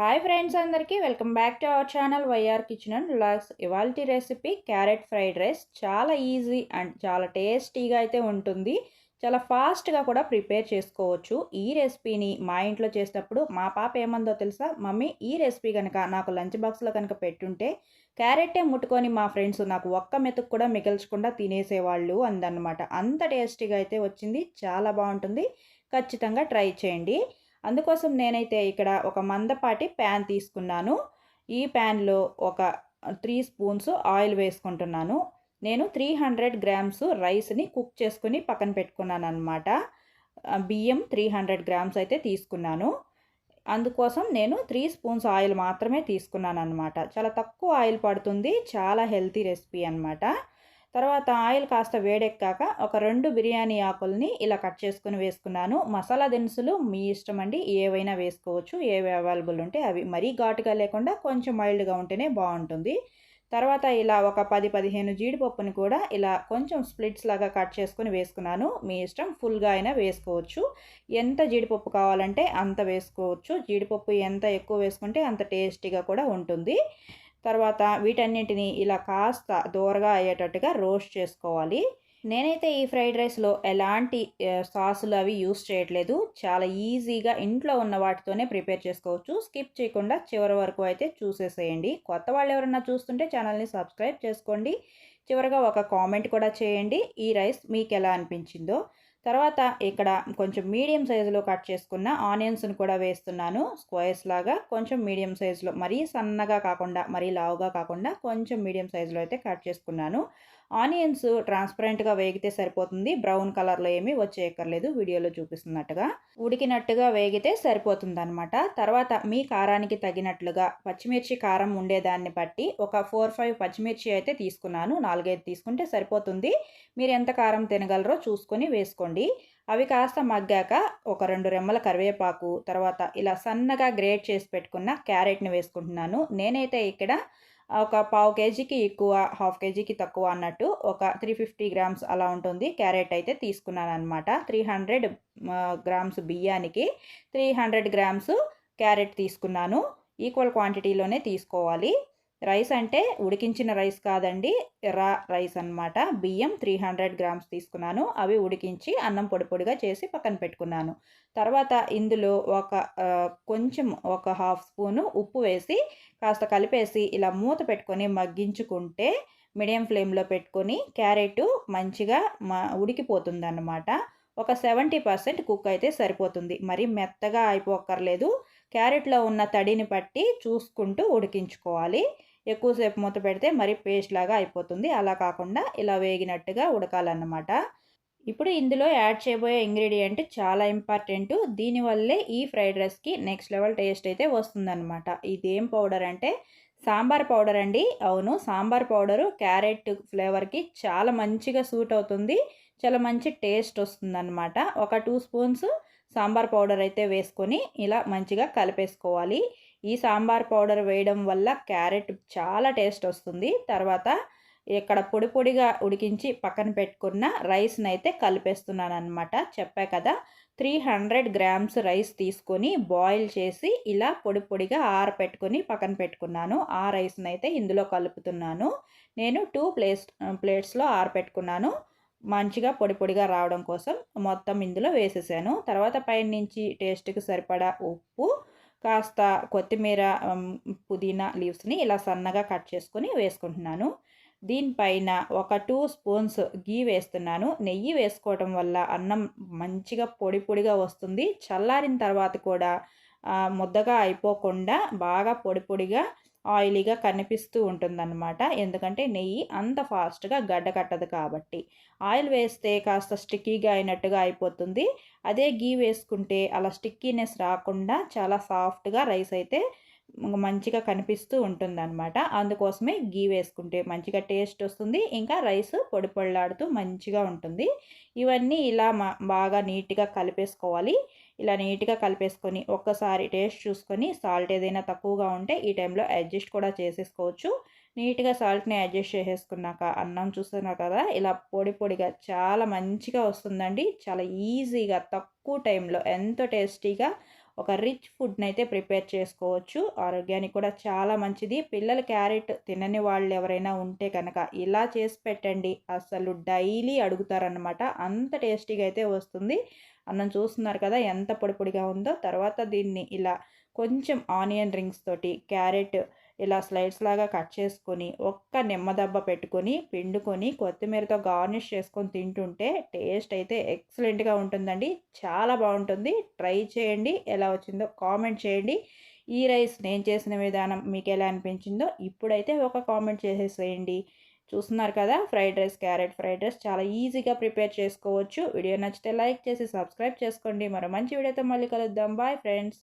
Hi friends అందరికీ welcome back to our channel YR kitchen and vlogs ఇవాళ recipe carrot fried rice చాలా easy and చాలా టేస్టీగా అయితే ఉంటుంది. చాలా ఫాస్ట్గా కూడా ప్రిపేర్ చేసుకోవచ్చు. ఈ రెసిపీని మా ఇంట్లో చేసినప్పుడు మా పాప ఏమందో తెలుసా? మమ్మీ ఈ రెసిపీ కనుక నాకు లంచ్ బాక్స్లో కనుక పెట్టుంటే క్యారెట్టే ముట్టుకొని మా ఫ్రెండ్స్ నాకు ఒక్క మెతుకు కూడా మిగల్చకుండా తినేసేవాళ్ళు అందనమాట అంత టేస్టీగా అయితే వచ్చింది. చాలా బాగుంటుంది. ఖచ్చితంగా ట్రై చేయండి. అందుకోసం నేనైతే ఇక్కడ ఒక మందపాటి ప్యాన్ తీసుకున్నాను. ఈ ప్యాన్లో ఒక త్రీ స్పూన్స్ ఆయిల్ వేసుకుంటున్నాను. నేను త్రీ హండ్రెడ్ గ్రామ్స్ రైస్ని కుక్ చేసుకుని పక్కన పెట్టుకున్నాను అనమాట బియ్యం త్రీ హండ్రెడ్ గ్రామ్స్ అయితే తీసుకున్నాను. అందుకోసం నేను త్రీ స్పూన్స్ ఆయిల్ మాత్రమే తీసుకున్నాను అనమాట చాలా తక్కువ ఆయిల్ పడుతుంది. చాలా హెల్తీ రెసిపీ అనమాట తర్వాత ఆయిల్ కాస్త వేడెక్కాక ఒక రెండు బిర్యానీ ఆకుల్ని ఇలా కట్ చేసుకుని వేసుకున్నాను. మసాలా దినుసులు మీ ఇష్టం అండి. ఏవైనా వేసుకోవచ్చు. ఏవి అవైలబుల్ ఉంటే అవి. మరీ ఘాటుగా లేకుండా కొంచెం మైల్డ్గా ఉంటేనే బాగుంటుంది. తర్వాత ఇలా ఒక పది పదిహేను జీడిపప్పుని కూడా ఇలా కొంచెం స్ప్లిట్స్ లాగా కట్ చేసుకుని వేసుకున్నాను. మీ ఇష్టం ఫుల్గా అయినా వేసుకోవచ్చు. ఎంత జీడిపప్పు కావాలంటే అంత వేసుకోవచ్చు. జీడిపప్పు ఎంత ఎక్కువ వేసుకుంటే అంత టేస్టీగా కూడా ఉంటుంది. తర్వాత వీటన్నింటిని ఇలా కాస్త దూరగా అయ్యేటట్టుగా రోస్ట్ చేసుకోవాలి. నేనైతే ఈ ఫ్రైడ్ రైస్లో ఎలాంటి సాసులు అవి యూస్ చేయట్లేదు. చాలా ఈజీగా ఇంట్లో ఉన్న వాటితోనే ప్రిపేర్ చేసుకోవచ్చు. స్కిప్ చేయకుండా చివరి వరకు అయితే చూసేసేయండి. కొత్త వాళ్ళు ఎవరన్నా చూస్తుంటే ఛానల్ని సబ్స్క్రైబ్ చేసుకోండి. చివరిగా ఒక కామెంట్ కూడా చేయండి. ఈ రైస్ మీకు ఎలా అనిపించిందో. తర్వాత ఇక్కడ కొంచెం మీడియం సైజులో కట్ చేసుకున్న ఆనియన్స్ని కూడా వేస్తున్నాను. స్క్వేర్స్ లాగా కొంచెం మీడియం సైజులో మరీ సన్నగా కాకుండా మరీ లావుగా కాకుండా కొంచెం మీడియం సైజులో అయితే కట్ చేసుకున్నాను. ఆనియన్స్ ట్రాన్స్పరెంట్గా వేగితే సరిపోతుంది. బ్రౌన్ కలర్లో ఏమీ వచ్చేయక్కర్లేదు. వీడియోలో చూపిస్తున్నట్టుగా ఉడికినట్టుగా వేగితే సరిపోతుంది అనమాట తర్వాత మీ కారానికి తగినట్లుగా పచ్చిమిర్చి కారం ఉండేదాన్ని బట్టి ఒక ఫోర్ ఫైవ్ పచ్చిమిర్చి అయితే తీసుకున్నాను. నాలుగైదు తీసుకుంటే సరిపోతుంది. మీరు ఎంత కారం తినగలరో చూసుకొని వేసుకోండి. అవి కాస్త మగ్గాక ఒక రెండు రెమ్మల కరివేపాకు తర్వాత ఇలా సన్నగా గ్రేట్ చేసి పెట్టుకున్న క్యారెట్ని వేసుకుంటున్నాను. నేనైతే ఇక్కడ ఒక పావు కేజీకి ఎక్కువ హాఫ్ కేజీకి తక్కువ అన్నట్టు ఒక త్రీ ఫిఫ్టీ గ్రామ్స్ అలా ఉంటుంది. క్యారెట్ అయితే తీసుకున్నాను అనమాట త్రీ హండ్రెడ్ గ్రామ్స్ బియ్యానికి త్రీ హండ్రెడ్ గ్రామ్స్ క్యారెట్ తీసుకున్నాను. ఈక్వల్ క్వాంటిటీలోనే తీసుకోవాలి. రైస్ అంటే ఉడికించిన రైస్ కాదండి ఎర్ర రైస్ అనమాట బియ్యం త్రీ హండ్రెడ్ గ్రామ్స్ తీసుకున్నాను. అవి ఉడికించి అన్నం పొడి పొడిగా చేసి పక్కన పెట్టుకున్నాను. తర్వాత ఇందులో ఒక కొంచెం ఒక హాఫ్ స్పూను ఉప్పు వేసి కాస్త కలిపేసి ఇలా మూత పెట్టుకొని మగ్గించుకుంటే మీడియం ఫ్లేమ్లో పెట్టుకొని క్యారెట్ మంచిగా మా ఉడికిపోతుంది అన్నమాట ఒక సెవెంటీ పర్సెంట్ కుక్ అయితే సరిపోతుంది. మరి మెత్తగా అయిపోక్కర్లేదు. క్యారెట్లో ఉన్న తడిని పట్టి చూసుకుంటూ ఉడికించుకోవాలి. ఎక్కువసేపు మూత పెడితే మరి పేస్ట్ లాగా అయిపోతుంది. అలా కాకుండా ఇలా వేగినట్టుగా ఉడకాలన్నమాట. ఇప్పుడు ఇందులో యాడ్ చేయబోయే ఇంగ్రీడియంట్ చాలా ఇంపార్టెంట్. దీనివల్లే ఈ ఫ్రైడ్ రైస్కి నెక్స్ట్ లెవెల్ టేస్ట్ అయితే వస్తుందన్నమాట. ఇదేం పౌడర్ అంటే సాంబార్ పౌడర్ అండి. అవును సాంబార్ పౌడరు క్యారెట్ ఫ్లేవర్కి చాలా మంచిగా సూట్ అవుతుంది. చాలా మంచి టేస్ట్ వస్తుందన్నమాట. ఒక టూ స్పూన్స్ సాంబార్ పౌడర్ అయితే వేసుకొని ఇలా మంచిగా కలిపేసుకోవాలి. ఈ సాంబార్ పౌడర్ వేయడం వల్ల క్యారెట్ చాలా టేస్ట్ వస్తుంది. తర్వాత ఇక్కడ పొడి పొడిగా ఉడికించి పక్కన పెట్టుకున్న రైస్ని అయితే కలిపేస్తున్నాను అనమాట చెప్పా కదా త్రీ హండ్రెడ్ గ్రామ్స్ రైస్ తీసుకొని బాయిల్ చేసి ఇలా పొడి పొడిగా ఆరపెట్టుకొని పక్కన పెట్టుకున్నాను. ఆ రైస్ని అయితే ఇందులో కలుపుతున్నాను. నేను టూ ప్లేస్ ప్లేట్స్లో ఆరపెట్టుకున్నాను. మంచిగా పొడి పొడిగా రావడం కోసం మొత్తం ఇందులో వేసేసాను. తర్వాత పైన నుంచి టేస్ట్కి సరిపడా ఉప్పు కాస్త కొత్తిమీర పుదీనా లీవ్స్ని ఇలా సన్నగా కట్ చేసుకొని వేసుకుంటున్నాను. దీనిపైన ఒక టూ స్పూన్స్ గీ వేస్తున్నాను. నెయ్యి వేసుకోవటం వల్ల అన్నం మంచిగా పొడి పొడిగా వస్తుంది. చల్లారిన తర్వాత కూడా ముద్దగా అయిపోకుండా బాగా పొడి పొడిగా ఆయిలీగా కనిపిస్తూ ఉంటుందన్నమాట. ఎందుకంటే నెయ్యి అంత ఫాస్ట్గా గడ్డ కట్టదు కాబట్టి. ఆయిల్ వేస్తే కాస్త స్టిక్కీగా అయినట్టుగా అయిపోతుంది. అదే గీ వేసుకుంటే అలా స్టిక్కీనెస్ రాకుండా చాలా సాఫ్ట్గా రైస్ అయితే మంచిగా కనిపిస్తూ ఉంటుందన్నమాట. అందుకోసమే గీ వేసుకుంటే మంచిగా టేస్ట్ వస్తుంది. ఇంకా రైస్ పొడి పొడిలాడుతూ మంచిగా ఉంటుంది. ఇవన్నీ ఇలా బాగా నీట్గా కలిపేసుకోవాలి. ఇలా నీట్గా కలిపేసుకొని ఒక్కసారి టేస్ట్ చూసుకొని సాల్ట్ ఏదైనా తక్కువగా ఉంటే ఈ టైంలో అడ్జస్ట్ కూడా చేసేసుకోవచ్చు. నీట్గా సాల్ట్ని అడ్జస్ట్ చేసేసుకున్నాక అన్నం చూస్తున్నా కదా ఇలా పొడి పొడిగా చాలా మంచిగా వస్తుందండి. చాలా ఈజీగా తక్కువ టైంలో ఎంతో టేస్టీగా ఒక రిచ్ ఫుడ్ని అయితే ప్రిపేర్ చేసుకోవచ్చు. ఆరోగ్యానికి కూడా చాలా మంచిది. పిల్లలు క్యారెట్ తినని వాళ్ళు ఎవరైనా ఉంటే కనుక ఇలా చేసి పెట్టండి. అసలు డైలీ అడుగుతారనమాట అంత టేస్టీగా అయితే వస్తుంది. అన్నం చూస్తున్నారు కదా ఎంత పొడిపొడిగా ఉందో. తర్వాత దీన్ని ఇలా కొంచెం ఆనియన్ రింగ్స్ తోటి క్యారెట్ ఇలా స్లైడ్స్ లాగా కట్ చేసుకొని ఒక్క నిమ్మదబ్బ పెట్టుకొని పిండుకొని కొత్తిమీరతో గార్నిష్ చేసుకొని తింటుంటే టేస్ట్ అయితే ఎక్సలెంట్గా ఉంటుందండి. చాలా బాగుంటుంది. ట్రై చేయండి. ఎలా వచ్చిందో కామెంట్ చేయండి. ఈ రైస్ నేను చేసిన విధానం మీకు ఎలా అనిపించిందో ఇప్పుడైతే ఒక కామెంట్ చేసేసేయండి. చూస్తున్నారు కదా fried rice carrot fried rice చాలా ఈజీగా ప్రిపేర్ చేసుకోవచ్చు. వీడియో నచ్చితే లైక్ చేసి సబ్స్క్రైబ్ చేసుకోండి. మరో మంచి వీడియోతో మళ్ళీ కలుద్దాం. Bye friends.